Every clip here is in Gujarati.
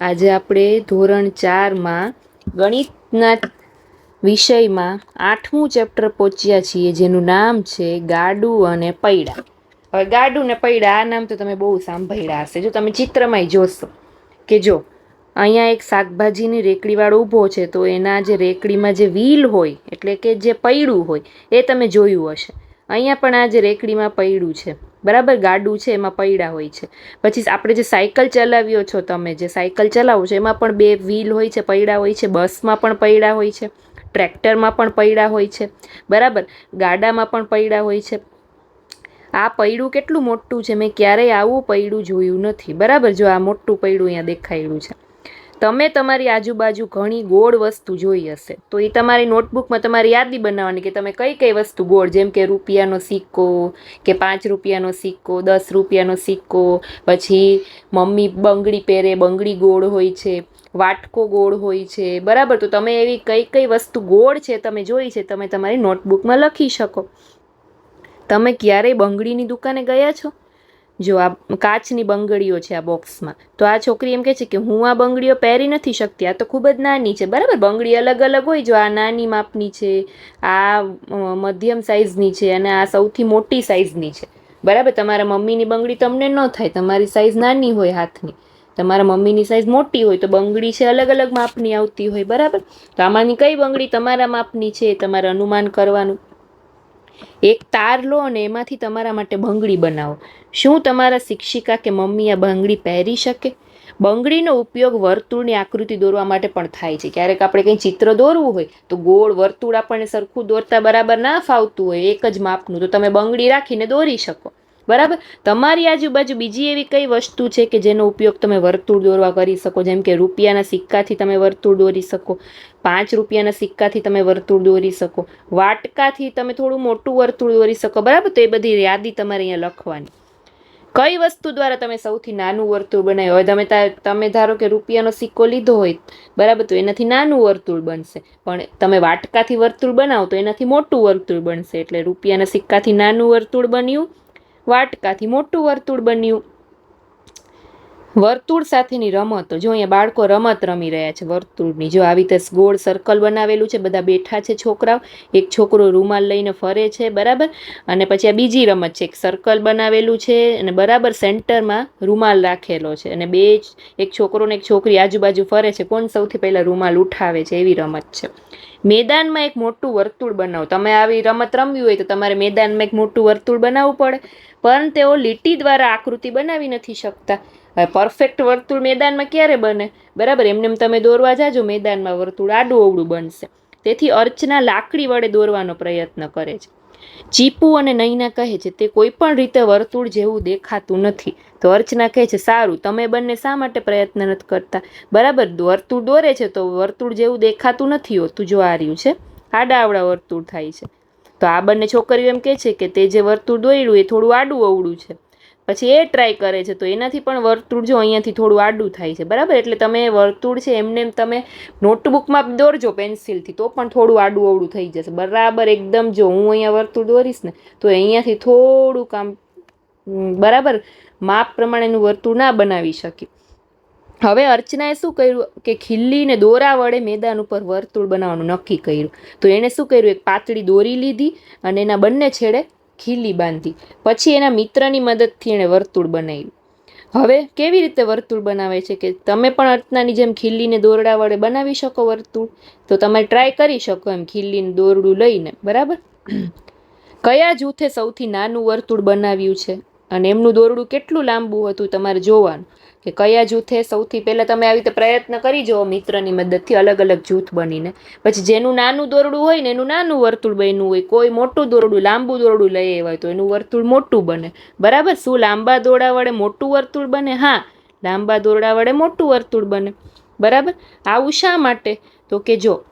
આજે આપણે ધોરણ ચારમાં ગણિતના વિષયમાં આઠમું ચેપ્ટર પહોંચ્યા છીએ, જેનું નામ છે ગાડું અને પૈડા. હવે ગાડું ને પૈડા, આ નામ તો તમે બહુ સાંભળ્યા હશે. જો તમે ચિત્રમાંય જોશો કે જો, અહીંયા એક શાકભાજીની રેકડીવાળો ઊભો છે, તો એના જે રેકડીમાં જે વ્હીલ હોય, એટલે કે જે પૈડું હોય, એ તમે જોયું હશે. અહીંયા પણ આ જે રેકડીમાં પૈડું છે. બરાબર? ગાડું છે, એમાં પૈડા હોય છે. પછી આપણે જે સાયકલ ચલાવ્યો છો તમે, જે સાયકલ ચલાવો છો, એમાં પણ બે વ્હીલ હોય છે, પૈડા હોય છે, બસમાં પણ પૈડા હોય છે, ટ્રેક્ટરમાં પણ પૈડા હોય છે, બરાબર? ગાડામાં પણ પૈડા હોય છે. આ પૈડું કેટલું મોટું છે? મેં ક્યારેય આવું પૈડું જોયું નથી, બરાબર? જો આ મોટું પૈડું અહીંયા દેખાયેલું છે. તમે તમારી આજુબાજુ ઘણી ગોળ વસ્તુ જોઈ હશે. તો એ તમારી નોટબુકમાં તમારી યાદી બનાવવાની કે તમે કઈ કઈ વસ્તુ ગોળ, જેમ કે રૂપિયાનો સિક્કો કે પાંચ રૂપિયાનો સિક્કો, દસ રૂપિયાનો સિક્કો, પછી મમ્મી બંગડી પહેરે, બંગડી ગોળ હોય છે, વાટકો ગોળ હોય છે, બરાબર? તો તમે એવી કઈ કઈ વસ્તુ ગોળ છે તમે જોઈ છે, તમે તમારી નોટબુકમાં લખી શકો. તમે ક્યારેય બંગડીની દુકાને ગયા છો? જો આ કાચની બંગડીઓ છે આ બોક્સમાં, તો આ છોકરી એમ કહે છે કે હું આ બંગડીઓ પહેરી નથી શકતી, આ તો ખૂબ જ નાની છે. બરાબર? બંગડી અલગ અલગ હોય, જો આ નાની માપની છે, આ મધ્યમ સાઇઝની છે અને આ સૌથી મોટી સાઇઝની છે. બરાબર? તમારા મમ્મીની બંગડી તમને ન થાય, તમારી સાઇઝ નાની હોય હાથની. તમારા મમ્મીની સાઇઝ મોટી હોય, તો બંગડી છે અલગ અલગ માપની આવતી હોય, બરાબર? તો આમાંની કઈ બંગડી તમારા માપની છે, તમારે અનુમાન કરવાનું? એક તાર લો અને એમાંથી તમારા માટે બંગડી બનાવો. શું તમારા શિક્ષિકા કે મમ્મી આ બંગડી પહેરી શકે? બંગડીનો ઉપયોગ વર્તુળની આકૃતિ દોરવા માટે પણ થાય છે. ક્યારેક આપણે કંઈ ચિત્ર દોરવું હોય તો ગોળ વર્તુળ આપણને સરખું દોરતા બરાબર ના ફાવતું હોય, એક જ માપનું. તો તમે બંગડી રાખીને દોરી શકો. બરાબર? તમારી આજુબાજુ બીજી એવી કઈ વસ્તુ છે કે જેનો ઉપયોગ તમે વર્તુળ દોરવા કરી શકો? જેમ કે રૂપિયાના સિક્કાથી તમે વર્તુળ દોરી શકો, પાંચ રૂપિયાના સિક્કાથી તમે વર્તુળ દોરી શકો, વાટકાથી તમે થોડું મોટું વર્તુળ દોરી શકો, બરાબર? તો એ બધી યાદી તમારે અહીંયા લખવાની. કઈ વસ્તુ દ્વારા તમે સૌથી નાનું વર્તુળ બનાવ્યું હોય? તમે તમે ધારો કે રૂપિયાનો સિક્કો લીધો હોય, બરાબર? તો એનાથી નાનું વર્તુળ બનશે. પણ તમે વાટકાથી વર્તુળ બનાવો તો એનાથી મોટું વર્તુળ બનશે. એટલે રૂપિયાના સિક્કાથી નાનું વર્તુળ બન્યું વાટકાથી મોટું વર્તુળ બન્યું. વર્તુળ સાથેની રમત. જો અહીંયા બાળકો રમત રમી રહ્યા છે, વર્તુળની. જો આવી રીતે ગોળ સર્કલ બનાવેલું છે, બધા બેઠા છે છોકરાઓ. એક છોકરો રૂમાલ લઈને ફરે છે, બરાબર? અને પછી આ બીજી રમત છે, એક સર્કલ બનાવેલું છે, અને બરાબર સેન્ટરમાં રૂમાલ રાખેલો છે. અને બે એક છોકરો ને એક છોકરી આજુબાજુ ફરે છે. કોણ સૌથી પહેલા રૂમાલ ઉઠાવે છે એવી રમત છે. મેદાનમાં એક મોટું વર્તુળ બનાવો. તમે આવી રમત રમવી હોય તો તમારે મેદાનમાં એક મોટું વર્તુળ બનાવવું પડે. પણ તેઓ લીટી દ્વારા આકૃતિ બનાવી નથી શકતા. હવે પરફેક્ટ વર્તુળ મેદાનમાં ક્યારે બને? બરાબર, એમને એમ તમે દોરવા જાજો, મેદાનમાં વર્તુળ આડું અવળું બનશે. તેથી અર્ચના લાકડી વડે દોરવાનો પ્રયત્ન કરે છે. ચીપુ અને નૈના કહે છે, તે કોઈ પણ રીતે વર્તુળ જેવું દેખાતું નથી. તો અર્ચના કહે છે, સારું, તમે બંને શા માટે પ્રયત્ન નથી કરતા? બરાબર, વર્તુળ દોરે છે તો વર્તુળ જેવું દેખાતું નથી હોતું, જો આ રહ્યું છે. આડા આવડા વર્તુળ થાય છે. તો આ બંને છોકરીઓ એમ કહે છે કે તે જે વર્તુળ દોર્યું એ થોડું આડું અવળું છે. પછી એ ટ્રાય કરે છે, તો એનાથી પણ વર્તુળ જો અહીંયાથી થોડું આડું થાય છે, બરાબર? એટલે તમે વર્તુળ છે, એમને એમ તમે નોટબુકમાં દોરજો પેન્સિલથી તો પણ થોડું આડું અવળું થઈ જશે. બરાબર, એકદમ જો હું અહીંયા વર્તુળ દોરીશ ને, તો અહીંયાથી થોડું કામ બરાબર? માપ પ્રમાણેનું વર્તુળ ના બનાવી શકી હવે અર્ચનાએ શું કર્યું કે ખીલ્લીને દોરા વડે મેદાન ઉપર વર્તુળ બનાવવાનું નક્કી કર્યું. તો એણે શું કર્યું? એક પાતળી દોરી લીધી અને એના બંને છેડે ખીલ્લી બાંધી. પછી એના મિત્રની મદદથી એણે વર્તુળ બનાવ્યું. હવે કેવી રીતે વર્તુળ બનાવે છે કે તમે પણ અર્ચનાની જેમ ખીલીને દોરડા વડે બનાવી શકો વર્તુળ? તો તમે ટ્રાય કરી શકો એમ ખીલીને દોરડું લઈને, બરાબર? કયા જૂથે સૌથી નાનું વર્તુળ બનાવ્યું છે? અને એમનું દોરડું કેટલું લાંબુ હતું તમારે જોવાનું. કે કયા જૂથે સૌથી પહેલાં તમે આવી રીતે પ્રયત્ન કરી જુઓ મિત્રની મદદથી અલગ અલગ જૂથ બનીને. પછી જેનું નાનું દોરડું હોય ને એનું નાનું વર્તુળ બન્યું હોય, કોઈ મોટું દોરડું, લાંબુ દોરડું લઈ આવ્યા તો એનું વર્તુળ મોટું બને. બરાબર? શું લાંબા દોરડા વડે મોટું વર્તુળ બને? હા, લાંબા દોરડા વડે મોટું વર્તુળ બને. બરાબર? આવું શા માટે? તો કે જો,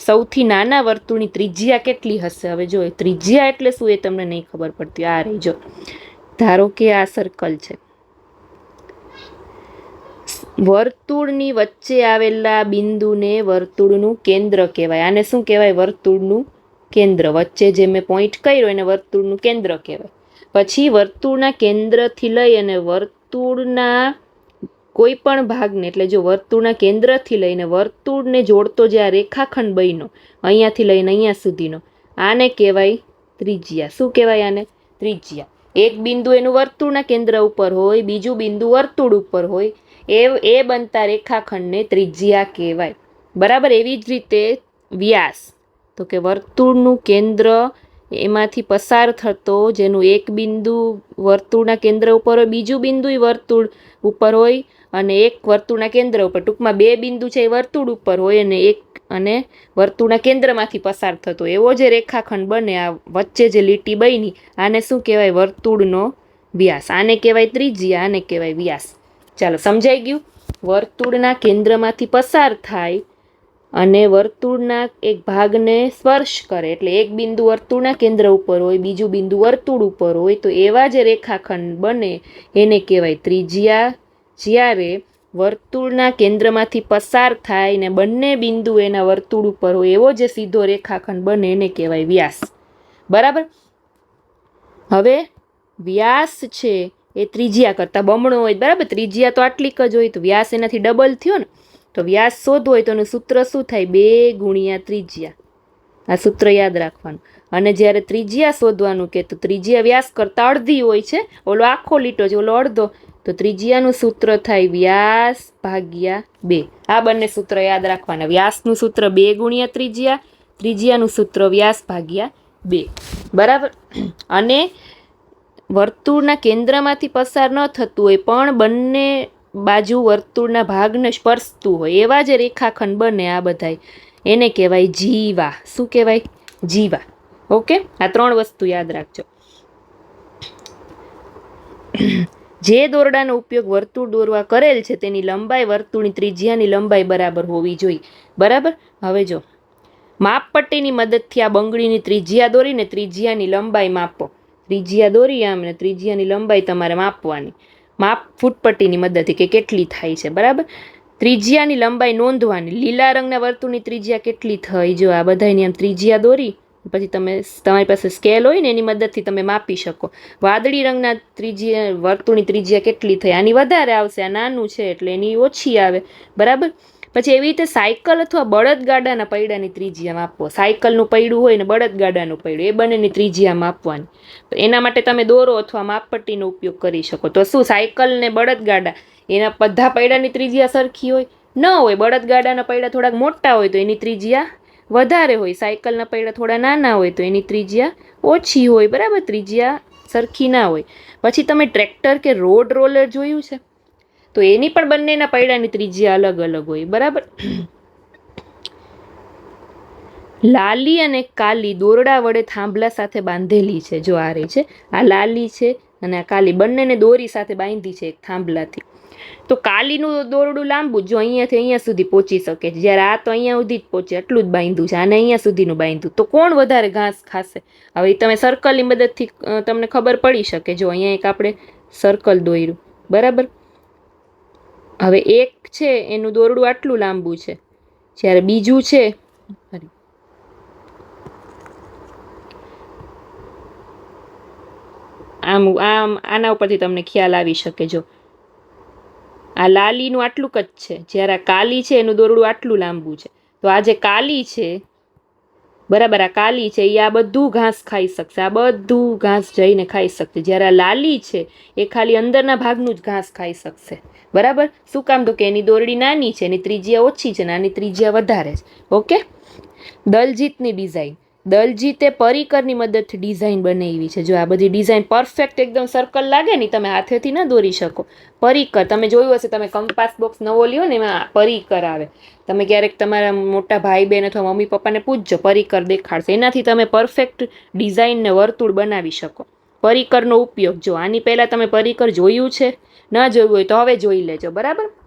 સૌથી નાના વર્તુળની ત્રિજ્યા કેટલી હશે? હવે જો ત્રિજ્યા એટલે શું એ તમને નહીં ખબર પડતી. આ રહી જો. ધારો કે આ સર્કલ છે. વર્તુળની વચ્ચે આવેલા બિંદુને વર્તુળનું કેન્દ્ર કહેવાય. આને શું કહેવાય? વર્તુળનું કેન્દ્ર. વચ્ચે જે મેં પોઈન્ટ કર્યો એને વર્તુળનું કેન્દ્ર કહેવાય. પછી વર્તુળના કેન્દ્રથી લઈ અને વર્તુળના કોઈ પણ ભાગને, એટલે જો વર્તુળના કેન્દ્રથી લઈને વર્તુળને જોડતો જે આ રેખાખંડ બન્યો, અહીંયાથી લઈને અહીંયા સુધીનો, આને કહેવાય ત્રિજ્યા. શું કહેવાય આને? ત્રિજ્યા. એક બિંદુ એનું વર્તુળના કેન્દ્ર ઉપર હોય, બીજું બિંદુ વર્તુળ ઉપર હોય, એ એ બનતા રેખાખંડને ત્રિજ્યા કહેવાય. બરાબર એવી જ રીતે વ્યાસ. તો કે વર્તુળનું કેન્દ્ર એમાંથી પસાર થતો જેનું એક બિંદુ વર્તુળના કેન્દ્ર ઉપર હોય, બીજું બિંદુ વર્તુળ ઉપર હોય, અને એક વર્તુળના કેન્દ્ર ઉપર. ટૂંકમાં બે બિંદુ છે એ વર્તુળ ઉપર હોય, અને એક અને વર્તુળના કેન્દ્રમાંથી પસાર થતો. એવો જે રેખાખંડ બને આ વચ્ચે જે લીટી બની, આને શું કહેવાય? વર્તુળનો વ્યાસ. આને કહેવાય ત્રિજ્યા, આને કહેવાય વ્યાસ. ચાલો, સમજાઈ ગયું? વર્તુળના કેન્દ્રમાંથી પસાર થાય અને વર્તુળના એક ભાગને સ્પર્શ કરે. એટલે એક બિંદુ વર્તુળના કેન્દ્ર ઉપર હોય, બીજું બિંદુ વર્તુળ ઉપર હોય, તો એવા જે રેખાખંડ બને. એને કહેવાય ત્રિજ્યા. જ્યારે વર્તુળના કેન્દ્રમાંથી પસાર થાય ને બંને બિંદુ એના વર્તુળ ઉપર હોય. એવો જે સીધો રેખાખંડ બને એને કહેવાય વ્યાસ. બરાબર? હવે વ્યાસ છે એ ત્રિજ્યા કરતાં બમણો હોય. બરાબર? ત્રિજ્યા તો આટલી જ હોય તો વ્યાસ એનાથી ડબલ થયો ને, તો વ્યાસ શોધવો હોય તો એનું સૂત્ર શું થાય? બે ગુણ્યા ત્રિજ્યા. આ સૂત્ર યાદ રાખવાનું. અને જ્યારે ત્રિજ્યા શોધવાનું કે તો ત્રિજ્યા વ્યાસ કરતાં અડધી હોય છે. ઓલો આખો લીટો છે, ઓલો અડધો. તો ત્રિજ્યાનું સૂત્ર થાય વ્યાસ ભાગ્યા બે. આ બંને સૂત્ર યાદ રાખવાના. વ્યાસનું સૂત્ર બે ગુણ્યા ત્રિજ્યા, ત્રિજ્યાનું સૂત્ર વ્યાસ ભાગ્યા બે. બરાબર? અને વર્તુળના કેન્દ્રમાંથી પસાર ન થતું હોય પણ બંને બાજુ વર્તુળના ભાગને સ્પર્શતું હોય. એવા જે રેખાખંડ બને આ બધાય. એને કહેવાય જીવા. શું કહેવાય? જીવા. ઓકે? આ ત્રણ વસ્તુ યાદ રાખજો. જે દોરડાનો ઉપયોગ વર્તુળ દોરવા કરેલ છે, તેની લંબાઈ વર્તુળની ત્રિજ્યાની લંબાઈ બરાબર હોવી જોઈએ. બરાબર? હવે જો. માપપટ્ટીની મદદથી આ બંગડીની ત્રિજ્યા દોરીને ત્રિજ્યાની લંબાઈ માપો. ત્રિજ્યા દોરી આમ ને ત્રિજ્યાની લંબાઈ તમારે માપવાની. માપ ફૂટપટ્ટીની મદદથી કે કેટલી થાય છે, બરાબર? ત્રિજ્યાની લંબાઈ નોંધવાની. લીલા રંગના વર્તુળની ત્રિજ્યા કેટલી થઈ? જો આ બધાની આમ ત્રિજ્યા દોરી પછી તમે તમારી પાસે સ્કેલ હોય ને એની મદદથી તમે માપી શકો. વાદળી રંગના ત્રિજ્યા, વર્તુળની ત્રિજ્યા કેટલી થઈ? આની વધારે આવશે, આ નાનું છે એટલે એની ઓછી આવે. બરાબર? પછી એવી રીતે સાયકલ અથવા બળદગાડાના પૈડાની ત્રિજ્યા માપવો સાયકલનું પૈડું હોય ને બળદગાડાનું પૈડું, એ બંનેની ત્રિજ્યા માપવાની. એના માટે તમે દોરો અથવા માપપટ્ટીનો ઉપયોગ કરી શકો. તો શું, સાયકલ ને બળદગાડા? એના બધા પૈડાની ત્રિજ્યા સરખી હોય? ન હોય. બળદગાડાના પૈડા થોડાક મોટા હોય તો એની ત્રિજ્યા વધારે હોય, સાયકલના પૈડા થોડા નાના હોય તો એની ત્રિજ્યા ઓછી હોય, બરાબર? ત્રિજ્યા સરખી ના હોય. પછી તમે ટ્રેક્ટર કે રોડ રોલર જોયું છે? તો એની પણ બંનેના પૈડાની ત્રિજ્યા અલગ અલગ હોય, બરાબર? લાલી અને કાલી દોરડા વડે થાંભલા સાથે બાંધેલી છે, જો આ રહી છે. આ લાલી છે અને આ કાલી બંનેને દોરી સાથે બાંધી છે એક થાંભલાથી. તો કાલીનું દોરડું લાંબુ જો અહીંયાથી અહીંયા સુધી પહોંચી શકે છે. જ્યારે આ તો અહીંયા સુધી જ પહોંચે, એટલું જ બાંધ્યું છે. આને અહીંયા સુધીનું બાંધ્યું. તો કોણ વધારે ઘાસ ખાશે? હવે તમે સર્કલની મદદથી તમને ખબર પડી શકે. જો અહીંયા એક આપણે સર્કલ દોર્યું. બરાબર? હવે એક છે, એનું દોરડું આટલું લાંબુ છે. જ્યારે બીજું છે આમ આમ, આના ઉપરથી તમને ખ્યાલ આવી શકે, જો. આ લાલીનું આટલું જ છે. જ્યારે આ કાલી છે, એનું દોરડું આટલું લાંબુ છે. તો આ જે કાલી છે, બરાબર, આ કાલી છે, એ આ બધું ઘાસ ખાઈ શકશે. આ બધું ઘાસ જઈને ખાઈ શકશે. જ્યારે આ લાલી છે, એ ખાલી અંદરના ભાગનું જ ઘાસ ખાઈ શકશે. બરાબર? શું કામ? તો કે એની દોરડી નાની છે, એની ત્રિજ્યા ઓછી છે નાની ત્રિજ્યા વધારે છે. ઓકે? દલજીતની ડિઝાઇન. દલજીતે પરિકરની મદદથી ડિઝાઇન બનાવી છે. જો આ બધી ડિઝાઇન પરફેક્ટ એકદમ સર્કલ લાગે ને, તમે હાથેથી ન દોરી શકો. પરિકર, તમે જોયું હશે, તમે કંપાસ બોક્સ નવો લ્યો ને, એમાં પરિકર આવે. તમે ક્યારેક તમારા મોટા ભાઈ બહેન અથવા મમ્મી પપ્પાને પૂછજો, પરિકર દેખાડશે. એનાથી તમે પરફેક્ટ ડિઝાઇનને વર્તુળ બનાવી શકો. પરિકરનો ઉપયોગ, જો આની પહેલાં તમે પરિકર જોયું છે, ન જોયું હોય તો હવે જોઈ લેજો, બરાબર?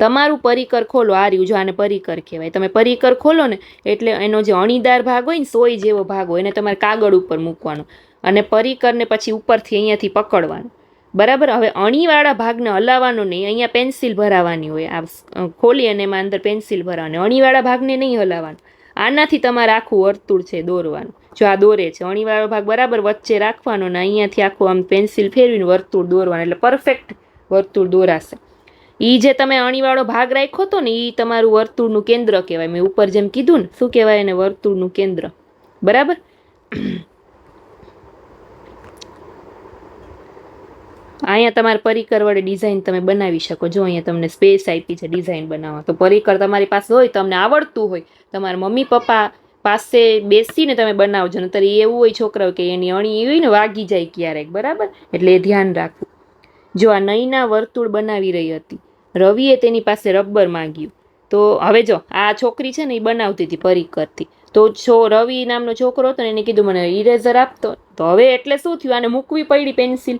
તમારું પરિકર ખોલો, આ રહ્યું જો આને પરિકર કહેવાય. તમે પરિકર ખોલો ને, એટલે એનો જે અણીદાર ભાગ હોય ને, સોય જેવો ભાગ હોય, એને તમારે કાગળ ઉપર મૂકવાનો અને પરિકરને પછી ઉપરથી અહીંયાથી પકડવાનું. બરાબર? હવે અણીવાળા ભાગને હલાવવાનો નહીં, અહીંયા પેન્સિલ ભરાવાની હોય. આ ખોલી અને એમાં અંદર પેન્સિલ ભરાવાની. અણીવાળા ભાગને નહીં હલાવવાનું. આનાથી તમારે આખું વર્તુળ છે દોરવાનું. જો આ દોરે છે, અણીવાળો ભાગ બરાબર વચ્ચે રાખવાનો ને, અહીંયાથી આખું આમ પેન્સિલ ફેરવીને વર્તુળ દોરવાનું. એટલે પરફેક્ટ વર્તુળ દોરાશે. એ જે તમે અણીવાળો ભાગ રાખ્યો હતો ને એ તમારું વર્તુળનું કેન્દ્ર કહેવાય. મેં ઉપર જેમ કીધું ને, શું કહેવાય એને વર્તુળનું કેન્દ્ર? બરાબર? અહીંયા તમારે પરિકર વડે ડિઝાઇન તમે બનાવી શકો. જો અહીંયા તમને સ્પેસ આપી છે ડિઝાઇન બનાવવા. તો પરિકર તમારી પાસે હોય, તમને આવડતું હોય. તમારા મમ્મી પપ્પા પાસે બેસીને તમે બનાવજો. નતર એવું હોય છોકરાઓ કે એની અણી એવી ને, વાગી જાય ક્યારેક. બરાબર? એટલે એ ધ્યાન રાખવું. જો આ નઈના વર્તુળ બનાવી રહી હતી રવિએ તેની પાસે રબર માંગ્યું. તો હવે જો, આ છોકરી છે ને એ બનાવતી હતી પરિકરથી તો છો રવિ નામનો છોકરો હતો ને એને કીધું, મને ઇરેઝર આપતો તો. હવે એટલે શું થયું? આને મૂકવી પડી પેન્સિલ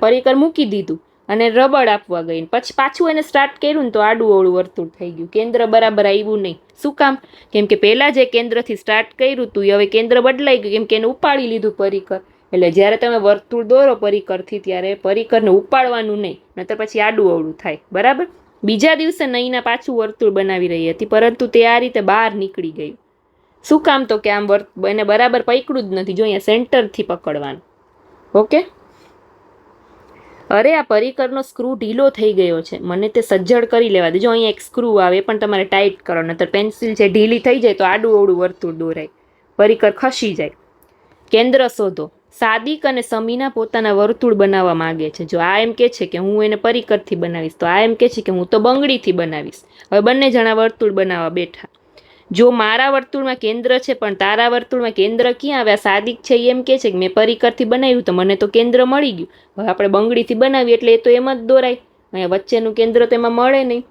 પરીકર મૂકી દીધું અને રબડ આપવા ગઈ પછી પાછું એને સ્ટાર્ટ કર્યું ને તો આડું અવળું વર્તુળ થઈ ગયું. કેન્દ્ર બરાબર આવ્યું નહીં. શું કામ? કેમ કે પહેલાં જે કેન્દ્રથી સ્ટાર્ટ કર્યું હતું એ હવે કેન્દ્ર બદલાઈ ગયું. કેમ કે એને ઉપાડી લીધું પરિકર એટલે જ્યારે તમે વર્તુળ દોરો પરિકરથી, ત્યારે પરિકરને ઉપાડવાનું નહીં, નહીતર પછી આડું અવળું થાય. બરાબર? બીજા દિવસે નહીંના પાછું વર્તુળ બનાવી રહી હતી, પરંતુ તે આ રીતે બહાર નીકળી ગયું. શું કામ તો કે આમ વર્ત, એને બરાબર પકડ્યું જ નથી, જો અહીંયા સેન્ટરથી પકડવાનું. ઓકે? અરે, આ પરિકરનો સ્ક્રૂ ઢીલો થઈ ગયો છે. મને તે સજ્જડ કરી લેવા દે. જો અહીંયા એક સ્ક્રૂ આવે પણ તમારે ટાઈટ કરો, નહીતર પેન્સિલ છે ઢીલી થઈ જાય, તો આડું અવળું વર્તુળ દોરાય. પરિકર ખસી જાય. કેન્દ્ર શોધો. સાદિક અને સમીના પોતાના વર્તુળ બનાવવા માગે છે. જો આ એમ કે છે કે હું એને પરિકરથી બનાવીશ, તો આ એમ કે છે કે હું તો બંગડીથી બનાવીશ. હવે બંને જણા વર્તુળ બનાવવા બેઠા. જો મારા વર્તુળમાં કેન્દ્ર છે, પણ તારા વર્તુળમાં કેન્દ્ર ક્યાં? આવ્યા સાદિક છે એમ કે છે કે મેં પરિકરથી બનાવ્યું, તો મને તો કેન્દ્ર મળી ગયું. હવે આપણે બંગડીથી બનાવીએ, એટલે એ તો એમ જ દોરાય. અહીંયા વચ્ચેનું કેન્દ્ર તો એમાં મળે નહીં.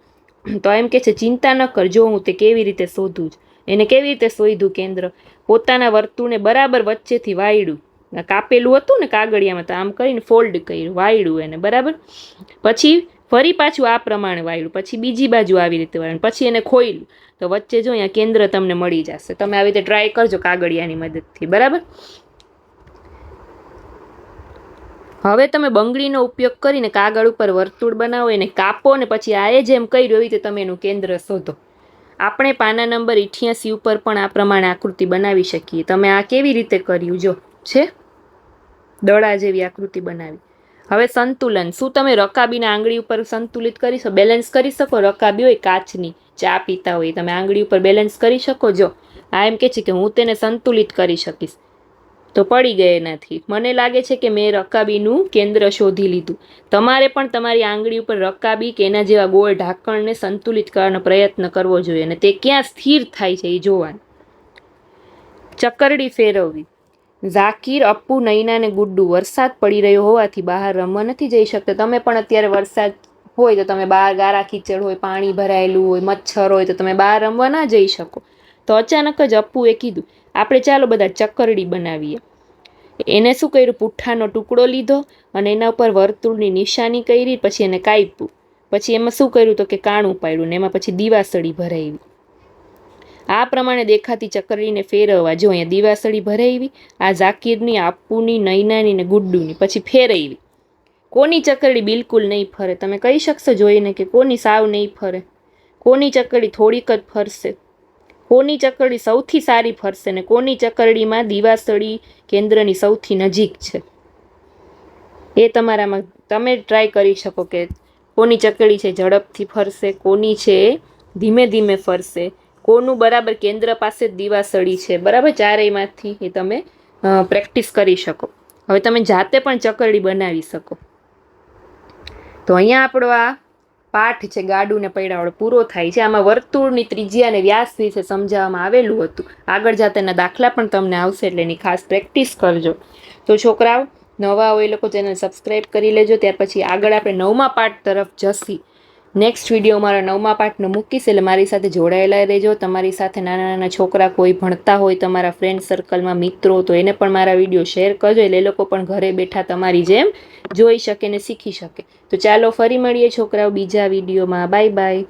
તો એમ કે છે, ચિંતા ન કર, જો હું તે કેવી રીતે શોધું એને કેવી રીતે શોધ્યું કેન્દ્ર? પોતાના વર્તુળને બરાબર વચ્ચેથી વાયડું. કાપેલું હતું ને કાગળિયામાં તો આમ કરીને ફોલ્ડ કર્યું, વાયડું એને, બરાબર? પછી ફરી પાછું આ પ્રમાણે વાયડું, પછી બીજી બાજુ આવી રીતે વાળ્યું પછી એને ખોઈલું તો વચ્ચે જો અહીંયા કેન્દ્ર તમને મળી જશે. તમે આવી રીતે ટ્રાય કરજો કાગળિયાની મદદથી, બરાબર? હવે તમે બંગડીનો ઉપયોગ કરીને કાગળ ઉપર વર્તુળ બનાવો, એને કાપો ને પછી આ એ જેમ કર્યું, એવી રીતે તમે એનું કેન્દ્ર શોધો. આપણે પાના નંબર ઇઠ્યાસી ઉપર પણ આ પ્રમાણે આકૃતિ બનાવી શકીએ. તમે આ કેવી રીતે કર્યું, જો, છે? દડા જેવી આકૃતિ બનાવી. હવે સંતુલન. શું તમે રકાબીના આંગળી ઉપર સંતુલિત કરી શકો બેલેન્સ કરી શકો? રકાબી હોય, કાચની. ચા પીતા હોય, તમે આંગળી ઉપર બેલેન્સ કરી શકો જો આ એમ કે છે કે હું તેને સંતુલિત કરી શકીશ. તો પડી ગયે નથી મને લાગે છે કે મેં રકાબીનું કેન્દ્ર શોધી લીધું. તમારે પણ તમારી આંગળી ઉપર રકાબી કે એના જેવા ગોળ ઢાંકણને સંતુલિત કરવાનો પ્રયત્ન કરવો જોઈએ અને તે ક્યાં સ્થિર થાય છે એ જોવાનું. ચકરડી ફેરવવી. ઝાકીર, અપ્પુ, નૈના અને ગુડ્ડુ, વરસાદ પડી રહ્યો હોવાથી બહાર રમવા નથી જઈ શકતા. તમે પણ અત્યારે વરસાદ હોય તો તમે બહાર ગારા કીચડ હોય, પાણી ભરાયેલું હોય, મચ્છર હોય તો તમે બહાર રમવા ના જઈ શકો. તો અચાનક જ અપ્પુએ કીધું, આપણે ચાલો બધા ચક્કરડી બનાવીએ. એને શું કર્યું? પુઠ્ઠાનો ટુકડો લીધો અને એના ઉપર વર્તુળની નિશાની કરી, પછી એને કાપ્યું. પછી એમાં શું કર્યું તો કે કાણું પાડ્યું ને એમાં પછી દીવાસળી ભરાવી આ પ્રમાણે દેખાતી ચક્કરડીને ફેરવવા જો અહીંયા દિવાસળી ભરાવી આ ઝાકીરની આપુની નૈનાની ને ગુડ્ડુની, પછી ફેરવી કોની ચકરડી બિલકુલ નહીં ફરે? તમે કહી શકશો જોઈને કે કોની સાવ નહીં ફરે? કોની ચકરડી થોડીક જ ફરશે? કોની ચકરડી સૌથી સારી ફરશે ને કોની ચકરડીમાં દીવાસળી કેન્દ્રની સૌથી નજીક છે? એ તમારામાં તમે ટ્રાય કરી શકો કે કોની ચકડી છે ઝડપથી ફરશે, કોની છે ધીમે ધીમે ફરશે. કોનું બરાબર કેન્દ્ર પાસે દીવાસળી છે? બરાબર? ચારેયમાંથી એ તમે પ્રેક્ટિસ કરી શકો. હવે તમે જાતે પણ ચકરડી બનાવી શકો. તો અહીંયા આપણો આ પાઠ છે, ગાડુને પૈડાવડો પૂરો થાય છે. આમાં વર્તુળની ત્રિજ્યા અને વ્યાસ વિશે સમજાવવામાં આવેલું હતું. આગળ જાતેના દાખલા પણ તમને આવશે, એટલે એની ખાસ પ્રેક્ટિસ કરજો. તો છોકરાઓ, નવા હોય એ લોકો ચેનલ સબસ્ક્રાઈબ કરી લેજો. ત્યાર પછી આગળ આપણે નવમા પાઠ તરફ જશી. નેક્સ્ટ વીડિયો મારા નવમા પાઠનો મૂકીશ એટલે મારી સાથે જોડાયેલા રહેજો. તમારી સાથે નાના નાના છોકરા કોઈ ભણતા હોય તમારા ફ્રેન્ડ સર્કલમાં મિત્રો તો એને પણ મારા વીડિયો શેર કરજો. એટલે એ લોકો પણ ઘરે બેઠા તમારી જેમ જોઈ શકે ને શીખી શકે. તો ચાલો ફરી મળીએ છોકરાઓ બીજા વિડીયોમાં બાય બાય